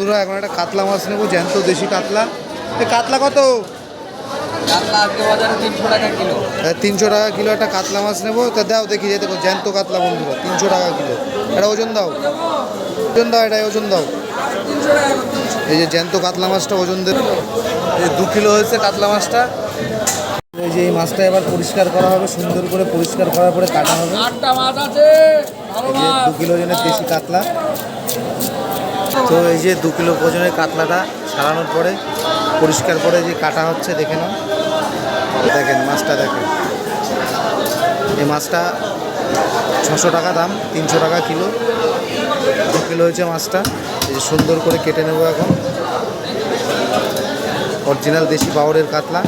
বন্ধুরা এখন একটা কাতলা মাছ নেব জ্যান্ত দেশি কাতলা। কাতলা কত? কাতলা তিনশো টাকা কিলো। তিনশো টাকা কিলো একটা কাতলা মাছ নেব। তা দাও দেখি যে দেখো জ্যান্ত কাতলা বন্ধুরা তিনশো টাকা কিলো। এটা ওজন দাও। ওজন দাও এটা ওজন দাও। এই যে জ্যান্ত কাতলা মাছটা ওজন দেবে এই দু কিলো হয়েছে কাতলা মাছটা। এই যে এই মাছটা এবার পরিষ্কার করা হবে সুন্দর করে পরিষ্কার করার পরে কাটা হবে। দু কিলো ওজনের দেশি কাতলা। তো এই যে দু কিলো ওজনের কাতলাটা সারানোর পরে, পরিষ্কার করে যে কাটা হচ্ছে, দেখে নাও। দেখেন, মাছটা দেখেন। এই মাছটা ছশো টাকা দাম, তিনশো টাকা কিলো। দু কিলো হয়েছে মাছটা। এই যে সুন্দর করে কেটে নেব এখন। অরিজিনাল দেশি বাউরের কাতলা।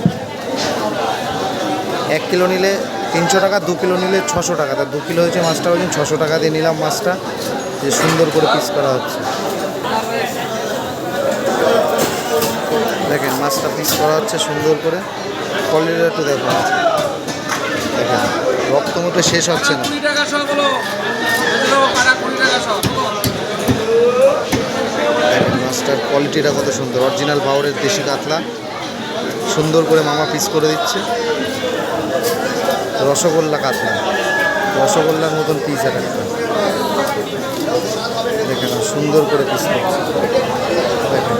এক কিলো নিলে তিনশো টাকা, দু কিলো নিলে ছশো টাকা। তা দু কিলো হয়েছে মাছটা, ওই ছশো টাকা দিয়ে নিলাম মাছটা। যে সুন্দর করে পিস করা হচ্ছে। দেখেন, মাছটা পিস করা হচ্ছে সুন্দর করে। কোয়ালিটিটা একটু দেখুন। দেখেন, রক্ত মতো শেষ হচ্ছে না। দেখেন, মাছটার কোয়ালিটিটা কত সুন্দর। অরিজিনাল বাউরের দেশি কাতলা। সুন্দর করে মামা পিস করে দিচ্ছে। রসগোল্লা কাতলা। রসগোল্লার মতন পিস এক একটা সুন্দর করে পিস করছে দেখেন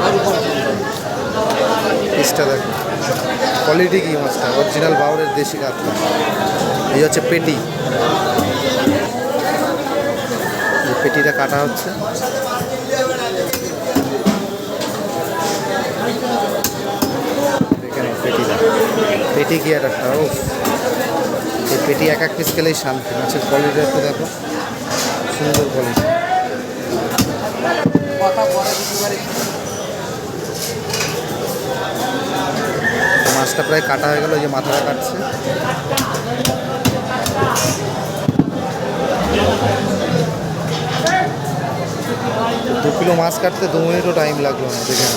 পিসটা দেখেন কোয়ালিটি কি মাছটা? অরিজিনাল বাউরের দেশি কাতলা এই হচ্ছে পেটি। পেটিটা কাটা হচ্ছে। দেখে পেটি কি আর একটা? ও পেটি এক এক পিস খেলেই শান্তি। মাছের কোয়ালিটি একটু দেখো। সুন্দর কোয়ালিটি মাছটা প্রায় কাটা হয়ে গেল যে মাথাটা কাটছে। দু কিলো মাছ কাটতে দু মিনিটও টাইম লাগল না, দেখে না